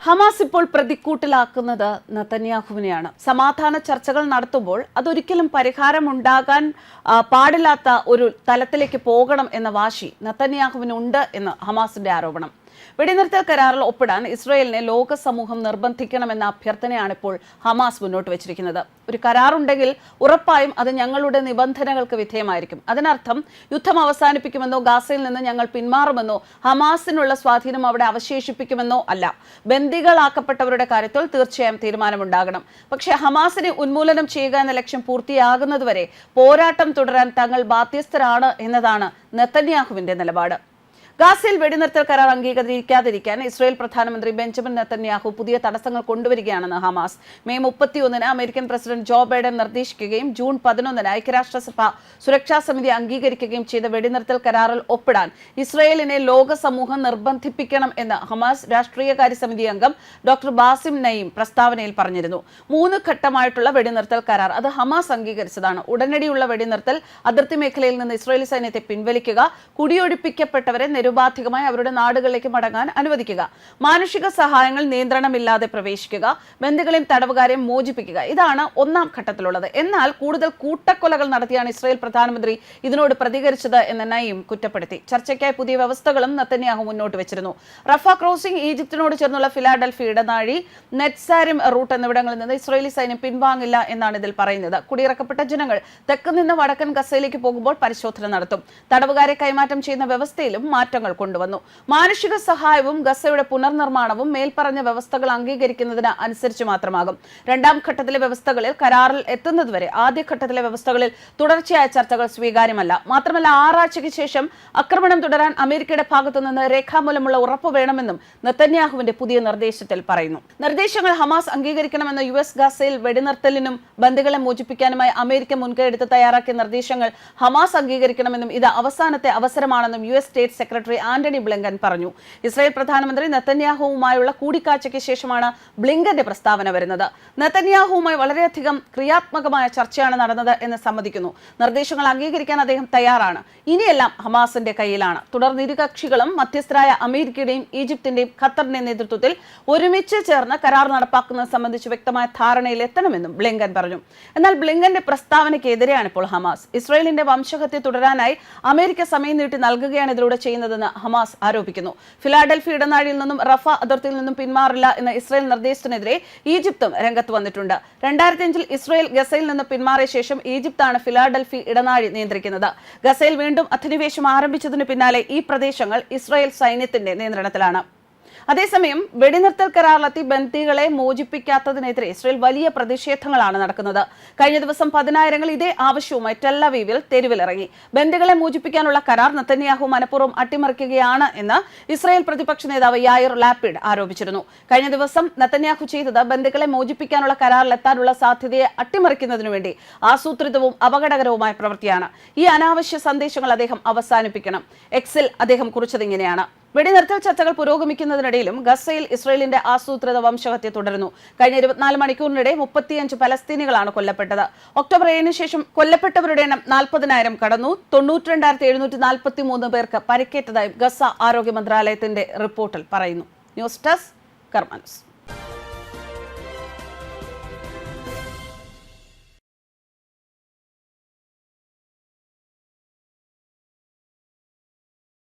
Hamas ഇപ്പോൾ പ്രതിക്കൂട്ടിലാക്കുന്നത് നത്തന്യാഹുവിനെയാണ് സമാധാന ചർച്ചകൾ നടത്തുമ്പോൾ അതൊരിക്കലും പരിഹാരമുണ്ടാകാൻ പാടില്ലാത്ത ഒരു തലത്തിലേക്ക് പോകണം എന്ന വാശി നത്തന്യാഹുവിനുണ്ട് എന്ന് ഹമാസിന്റെ ആരോപണം. വെടിനിർത്തൽ കരാറിൽ ഒപ്പിടാൻ ഇസ്രയേലിനെ ലോക സമൂഹം നിർബന്ധിക്കണമെന്ന അഭ്യർത്ഥനയാണ് ഇപ്പോൾ ഹമാസ് മുന്നോട്ട് വെച്ചിരിക്കുന്നത്. ഒരു കരാറുണ്ടെങ്കിൽ ഉറപ്പായും അത് ഞങ്ങളുടെ നിബന്ധനകൾക്ക് വിധേയമായിരിക്കും. അതിനർത്ഥം യുദ്ധം അവസാനിപ്പിക്കുമെന്നോ ഗാസയിൽ നിന്ന് ഞങ്ങൾ പിന്മാറുമെന്നോ ഹമാസിനുള്ള സ്വാധീനം അവിടെ അവശേഷിപ്പിക്കുമെന്നോ അല്ല. ബന്ദികളാക്കപ്പെട്ടവരുടെ കാര്യത്തിൽ തീർച്ചയായും തീരുമാനമുണ്ടാകണം. പക്ഷേ ഹമാസിനെ ഉന്മൂലനം ചെയ്യുക എന്ന ലക്ഷ്യം പൂർത്തിയാകുന്നതുവരെ പോരാട്ടം തുടരാൻ തങ്ങൾ ബാധ്യസ്ഥരാണ് എന്നതാണ് നെത്തന്യാഹുവിന്റെ നിലപാട്. ഗാസയിൽ വെടിനിർത്തൽ കരാർ അംഗീകരിക്കാതിരിക്കാൻ ഇസ്രായേൽ പ്രധാനമന്ത്രി ബെഞ്ചമിൻ നെത്തന്യാഹു പുതിയ തടസ്സങ്ങൾ കൊണ്ടുവരികയാണെന്ന് ഹമാസ്. മെയ് മുപ്പത്തിയൊന്നിന് അമേരിക്കൻ പ്രസിഡന്റ് ജോ ബൈഡൻ നിർദ്ദേശിക്കുകയും ജൂൺ പതിനൊന്നിന് ഐക്യരാഷ്ട്രസഭ സുരക്ഷാ സമിതി അംഗീകരിക്കുകയും ചെയ്ത വെടിനിർത്തൽ കരാറിൽ ഒപ്പിടാൻ ഇസ്രായേലിനെ ലോക സമൂഹം നിർബന്ധിപ്പിക്കണം എന്ന് ഹമാസ് രാഷ്ട്രീയകാര്യ സമിതി അംഗം ഡോക്ടർ ബാസിം നയീം പ്രസ്താവനയിൽ പറഞ്ഞിരുന്നു. മൂന്ന് ഘട്ടമായിട്ടുള്ള വെടിനിർത്തൽ കരാർ അത് ഹമാസ് അംഗീകരിച്ചതാണ്. ഉടനടിയുള്ള വെടിനിർത്തൽ അതിർത്തി മേഖലയിൽ നിന്ന് ഇസ്രായേലി സൈന്യത്തെ പിൻവലിക്കുക കുടിയൊഴിപ്പിക്കപ്പെട്ടവരെ നിരുപാധികമായി അവരുടെ നാടുകളിലേക്ക് മടങ്ങാൻ അനുവദിക്കുക. മാനുഷിക സഹായങ്ങൾ നിയന്ത്രണമില്ലാതെ പ്രവേശിക്കുക. ബന്ധുക്കളെയും തടവുകാരെയും മോചിപ്പിക്കുക. ഇതാണ് ഒന്നാം ഘട്ടത്തിലുള്ളത്. എന്നാൽ കൂടുതൽ കൂട്ടക്കൊലകൾ നടത്തിയാണ് ഇസ്രായേൽ പ്രധാനമന്ത്രി ഇതിനോട് പ്രതികരിച്ചത് എന്ന നയീം കുറ്റപ്പെടുത്തി. ചർച്ചയ്ക്കായി പുതിയ വ്യവസ്ഥകളും നത്തന്യാഹു മുന്നോട്ട് വെച്ചിരുന്നു. റഫ ക്രോസിംഗ് ഈജിപ്തിനോട് ചേർന്നുള്ള ഫിലാഡൽഫി ഇടനാഴി നെറ്റ്സാരിം റൂട്ട് എന്നിവിടങ്ങളിൽ നിന്ന് ഇസ്രായേലി സൈന്യം പിൻവാങ്ങില്ല എന്നാണ് ഇതിൽ പറയുന്നത്. കുടിയിറക്കപ്പെട്ട ജനങ്ങൾ തെക്ക് നിന്ന് വടക്കൻ ഗസയിലേക്ക് പോകുമ്പോൾ പരിശോധന നടത്തും. തടവുകാരെ കൈമാറ്റം ചെയ്യുന്ന വ്യവസ്ഥയിലും മാറ്റങ്ങൾ കൊണ്ടുവന്നു. മാനുഷിക സഹായവും ഗസയുടെ പുനർനിർമ്മാണവും മേൽപ്പറഞ്ഞ വ്യവസ്ഥകൾ അംഗീകരിക്കുന്നതിന് അനുസരിച്ച് മാത്രമാകും. രണ്ടാം ഘട്ടത്തിലെ വ്യവസ്ഥകളിൽ കരാറിൽ എത്തുന്നതുവരെ ആദ്യഘട്ടത്തിലെ വ്യവസ്ഥകളിൽ തുടർച്ചയായ ചർച്ചകൾ സ്വീകാര്യമല്ല. മാത്രമല്ല ആറാഴ്ചയ്ക്ക് ശേഷം ആക്രമണം തുടരാൻ അമേരിക്കയുടെ ഭാഗത്തുനിന്ന് രേഖാമൂലമുള്ള ഉറപ്പ് വേണമെന്നും നെത്തന്യാഹുവിന്റെ പുതിയ നിർദ്ദേശത്തിൽ പറയുന്നു. നിർദ്ദേശങ്ങൾ ഹമാസ് അംഗീകരിക്കണമെന്ന യു എസ് ഗസയിൽ വെടിനിർത്തലിനും ബന്ദികളെ മോചിപ്പിക്കാനുമായി അമേരിക്ക മുൻകൈ എടുത്ത് തയ്യാറാക്കിയ നിർദ്ദേശങ്ങൾ ഹമാസ് അംഗീകരിക്കണമെന്നും ഇത് അവസാനത്തെ അവസരമാണെന്നും U S state secretary Antony Blinken പറഞ്ഞു. ഇസ്രായേൽ പ്രധാനമന്ത്രി നെത്തന്യാഹുവുമായുള്ള കൂടിക്കാഴ്ചയ്ക്ക് ശേഷമാണ് ബ്ലിങ്കന്റെ പ്രസ്താവന വരുന്നത്. നെത്തന്യാഹുവുമായി വളരെയധികം ക്രിയാത്മകമായ ചർച്ചയാണ് നടന്നത് എന്ന് സമ്മതിക്കുന്നു. നിർദ്ദേശങ്ങൾ അംഗീകരിക്കാൻ അദ്ദേഹം തയ്യാറാണ്. ഇനിയെല്ലാം ഹമാസിന്റെ കയ്യിലാണ്. തുടർന്ന് ഇരുകക്ഷികളും മധ്യസ്ഥരായ അമേരിക്കയുടെയും ഈജിപ്തിന്റെയും ഖത്തറിന്റെയും നേതൃത്വത്തിൽ ഒരുമിച്ച് ചേർന്ന് കരാർ നടപ്പാക്കുന്നത് സംബന്ധിച്ച് വ്യക്തമായ ധാരണയിൽ എത്തണമെന്നും ബ്ലിങ്കൻ പറഞ്ഞു. എന്നാൽ ബ്ലിങ്കന്റെ പ്രസ്താവനയ്ക്കെതിരെയാണ് ഇപ്പോൾ ഹമാസ്. ഇസ്രായേലിന്റെ വംശഹത്യ തുടരാനായി അമേരിക്ക സമയം നീട്ടി നൽകുകയാണ് ഇതിലൂടെ ചെയ്യുന്നതെന്ന് ഹമാസ് ആരോപിക്കുന്നു. ഫിലാഡൽഫി ഇടനാഴിയിൽ നിന്നും റഫ അതിർത്തിയിൽ നിന്നും പിന്മാറില്ല എന്ന ഇസ്രായേൽ നിർദ്ദേശത്തിനെതിരെ ഈജിപ്തും രംഗത്ത് വന്നിട്ടുണ്ട്. രണ്ടായിരത്തി അഞ്ചിൽ ഇസ്രായേൽ ഗസയിൽ നിന്ന് പിന്മാറിയ ശേഷം ഈജിപ്താണ് ഫിലാഡൽഫി ഇടനാഴി നിയന്ത്രിക്കുന്നത്. ഗസയിൽ വീണ്ടും അധിനിവേശം ആരംഭിച്ചതിനു പിന്നാലെ ഈ പ്രദേശങ്ങൾ ഇസ്രായേൽ സൈന്യത്തിന്റെ നിയന്ത്രണത്തിലാണ്. അതേസമയം വെടിനിർത്തൽ കരാറിലെത്തി ബന്ദികളെ മോചിപ്പിക്കാത്തതിനെതിരെ ഇസ്രയേൽ വലിയ പ്രതിഷേധങ്ങളാണ് നടക്കുന്നത്. കഴിഞ്ഞ ദിവസം പതിനായിരങ്ങൾ ഇതേ ആവശ്യവുമായി ടെല്ലവീവിൽ തെരുവിലിറങ്ങി. ബന്ദികളെ മോചിപ്പിക്കാനുള്ള കരാർ നെത്തന്യാഹു മനഃപൂർവം അട്ടിമറിക്കുകയാണ് എന്ന് ഇസ്രയേൽ പ്രതിപക്ഷ നേതാവ് യായിർ ലാപ്പിഡ് ആരോപിച്ചിരുന്നു. കഴിഞ്ഞ ദിവസം നെത്തന്യാഹു ചെയ്തത് ബന്ദികളെ മോചിപ്പിക്കാനുള്ള കരാറിലെത്താനുള്ള സാധ്യതയെ അട്ടിമറിക്കുന്നതിനു വേണ്ടി ആസൂത്രിതവും അപകടകരവുമായ പ്രവൃത്തിയാണ്. ഈ അനാവശ്യ സന്ദേശങ്ങൾ അദ്ദേഹം അവസാനിപ്പിക്കണം. എക്സിൽ അദ്ദേഹം കുറിച്ചതിങ്ങനെയാണ് വെടിനിർത്തൽ ചർച്ചകൾ പുരോഗമിക്കുന്നതിനിടയിലും ഗസയിൽ ഇസ്രയേലിന്റെ ആസൂത്രിത വംശഹത്യ തുടരുന്നു. കഴിഞ്ഞ ഇരുപത്തിനാല് മണിക്കൂറിനിടെ മുപ്പത്തിയഞ്ച് പലസ്തീനികളാണ് കൊല്ലപ്പെട്ടത്. ഒക്ടോബർ ഏഴിന് ശേഷം കൊല്ലപ്പെട്ടവരുടെ എണ്ണം നാൽപ്പതിനായിരം കടന്നു. തൊണ്ണൂറ്റിരണ്ടായിരത്തി എഴുന്നൂറ്റി നാൽപ്പത്തി മൂന്ന് പേർക്ക് പരിക്കേറ്റതായും ഗസ ആരോഗ്യ മന്ത്രാലയത്തിന്റെ റിപ്പോർട്ടിൽ പറയുന്നു. News desk കർമാൻസ്